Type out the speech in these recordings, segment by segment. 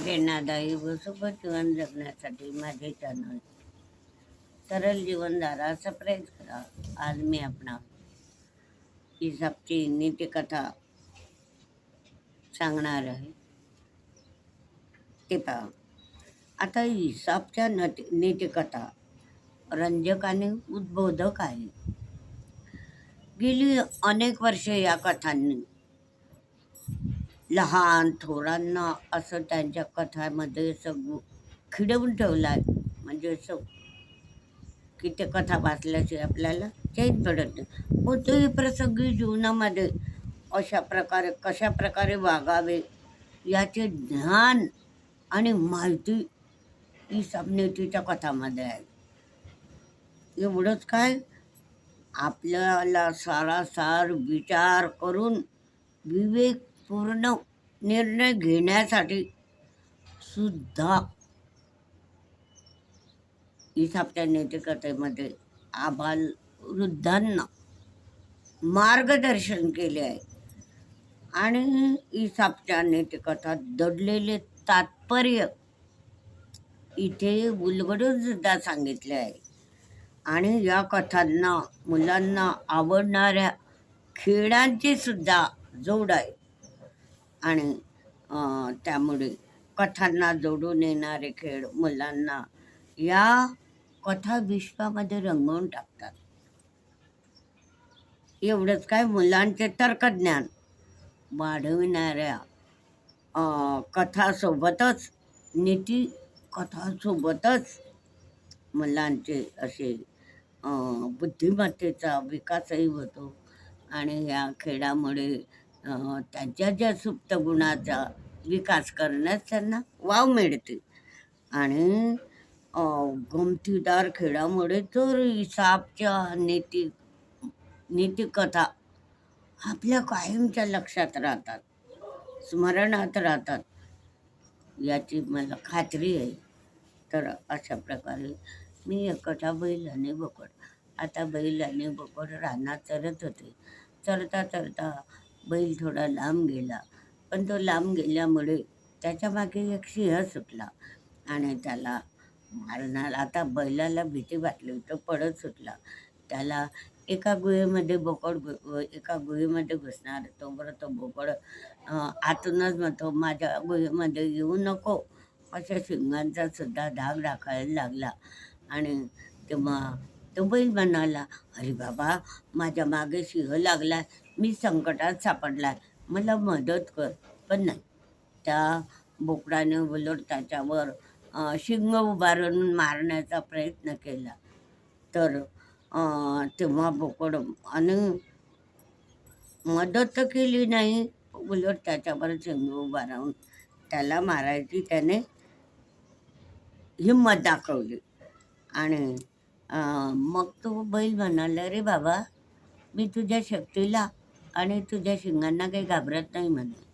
प्रेरणादायी व सुखद जीवन जगण्यासाठी माझे चॅनल. सरळ जीवनधारा सबस्क्राईब करा. आज मी आपणा हिसाबची नीतिकथा सांगणार आहे. ते पहा. आता हिसाबच्या नट नीतिकथा रंजक आणि उद्बोधक आहे. गेली अनेक वर्षे या कथांनी लहान थोरांना असं त्यांच्या कथामध्ये सगळं खिडवून ठेवलं आहे म्हणजे असं की ते कथा वाचल्याशिवाय आपल्याला चैन पडत नाही. कोणतेही प्रसंगी जीवनामध्ये अशा प्रकारे कशा प्रकारे वागावे याचे ज्ञान आणि माहिती ही सबनेतीच्या कथामध्ये आहे. एवढंच काय? आपल्याला सारासार विचार करून विवेक पूर्ण निर्णय घेण्यासाठी सुद्धा इसापच्या नैतिकतेमध्ये आबाल वृद्धांना मार्गदर्शन केले आहे. आणि इसापच्या नैतिकथा दडलेले तात्पर्य इथे उलगडून सुद्धा सांगितले आहे. आणि या कथांना मुलांना आवडणाऱ्या खेळांची सुद्धा जोड आहे. आणि त्यामुळे कथांना जोडून येणारे खेळ मुलांना या कथा विश्वामध्ये रंगवून टाकतात. एवढंच काय मुलांचे तर्कज्ञान वाढविणाऱ्या कथासोबतच नीती कथासोबतच मुलांचे असे बुद्धिमत्तेचा विकासही होतो. आणि या खेळामुळे त्यांच्या ज्या सुप्त गुणाचा विकास करण्यास त्यांना वाव मिळते. आणि गमतीदार खेळामुळे तर हिसाबच्या नीती नीतिकथा आपल्या कायमच्या लक्षात राहतात स्मरणात राहतात. याची मला खात्री आहे. तर अशा प्रकारे मी एकटा बैल आणि बोकड. आता बैल आणि बोकड रानात चरत होते. चरता चरता बैल थोडा लांब गेला. पण तो लांब गेल्यामुळे त्याच्यामागे एक सिंह सुटला आणि त्याला मारणार आता बैलाला भीती वाटली तो पडत सुटला. त्याला एका गुहेमध्ये बोकड एका गुहेमध्ये घुसणार तोवर तो बोकड आतूनच म्हणतो माझ्या गुहेमध्ये येऊ नको. अशा शिंगांचा सुद्धा धाक दाखवायला लागला. आणि तेव्हा तो बैल म्हणाला अरे बाबा माझ्या मागे सिंह लागला मी संकटात सापडला मला मदत कर. पण नाही. त्या बोकडाने उलट त्याच्यावर शिंग उभारून मारण्याचा प्रयत्न केला. तर तेव्हा बोकड आणि मदत तर केली नाही उलट त्याच्यावर शिंग उभारून त्याला मारायची त्याने हिंमत दाखवली. आणि मग तो बैल म्हणाला रे बाबा मी तुझ्या शक्तीला आणि तुझ्या शिंगांना काही घाबरत नाही म्हणे.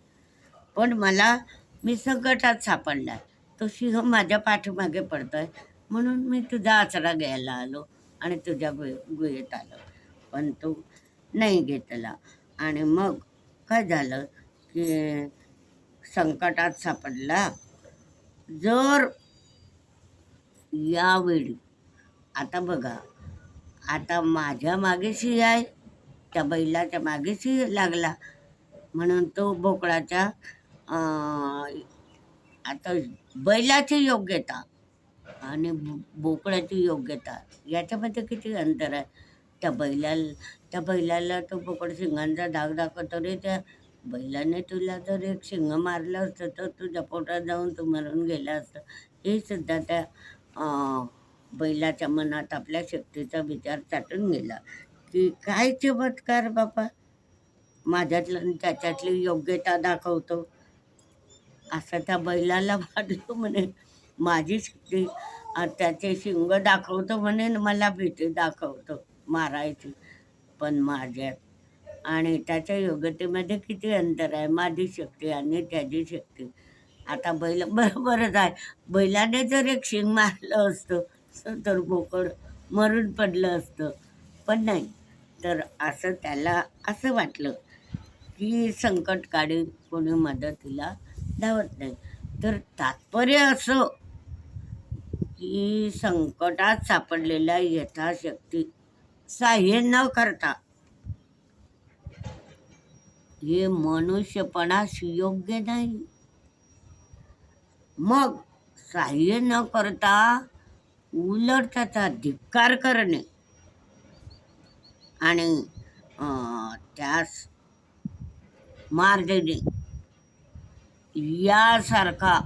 पण मला मी संकटात सापडला. तो सिंह माझ्या पाठीमागे पडतोय. म्हणून मी तुझा आचरा घ्यायला आलो आणि तुझ्या गुहे गुहेत आलो. पण तो नाही घेतला. आणि मग काय झालं की संकटात सापडला? जर यावेळी आता बघा आता माझ्या मागेशी आहे त्या बैलाच्या मागेशी लागला. म्हणून तो बोकडाच्या आता बैलाची योग्यता आणि बो- बोकडाची योग्यता याच्यामध्ये किती अंतर आहे? त्या बैलाला त्या बैलाला तो बोकड शिंगांचा धाक दाखवतो रे त्या बैलाने तुला जर एक शिंग मारलं असतं तर तुझ्या पोटात जाऊन तू मरून गेला असतं. हे सुद्धा त्या बैलाच्या मनात आपल्या शक्तीचा विचार चाटून गेला. की काय चमत्कार बाबा माझ्यातलं त्याच्यातली योग्यता दाखवतो. असं त्या बैलाला वाटतो म्हणे माझी शक्ती त्याचे शिंग दाखवतो म्हणे मला भीती दाखवतो मारायची. पण माझ्यात आणि त्याच्या योग्यतेमध्ये किती अंतर आहे? माझी शक्ती आणि त्याची शक्ती. आता बैल बरोबरच आहे बैलाने जर एक शिंग मारलं असतं तर बोकड मरून पडलं असतं. पण नाही तर असं त्याला असं वाटलं की संकट काळी कोणी मदतीला धावत नाही. तर तात्पर्य असं की संकटात सापडलेल्या यथाशक्ती सहाय्य न करता हे मनुष्यपणास योग्य नाही. मग सहाय्य न करता उलट त्याचा धिक्कार करणे. आणि त्यास मार देणे. यासारखा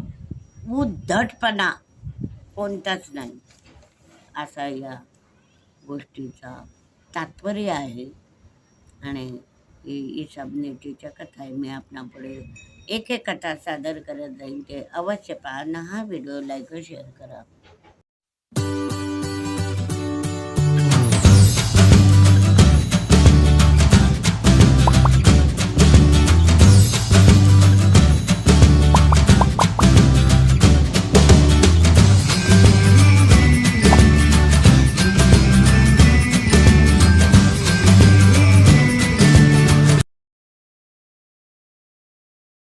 उद्धटपणा कोणताच नाही. असा या गोष्टीचा तात्पर्य आहे. आणि ही ईशाबनेतीच्या कथा आहे. मी आपणापुढे एक एक कथा सादर करत जाईन. ते अवश्य पहा. हा व्हिडिओ लाईक शेअर करा.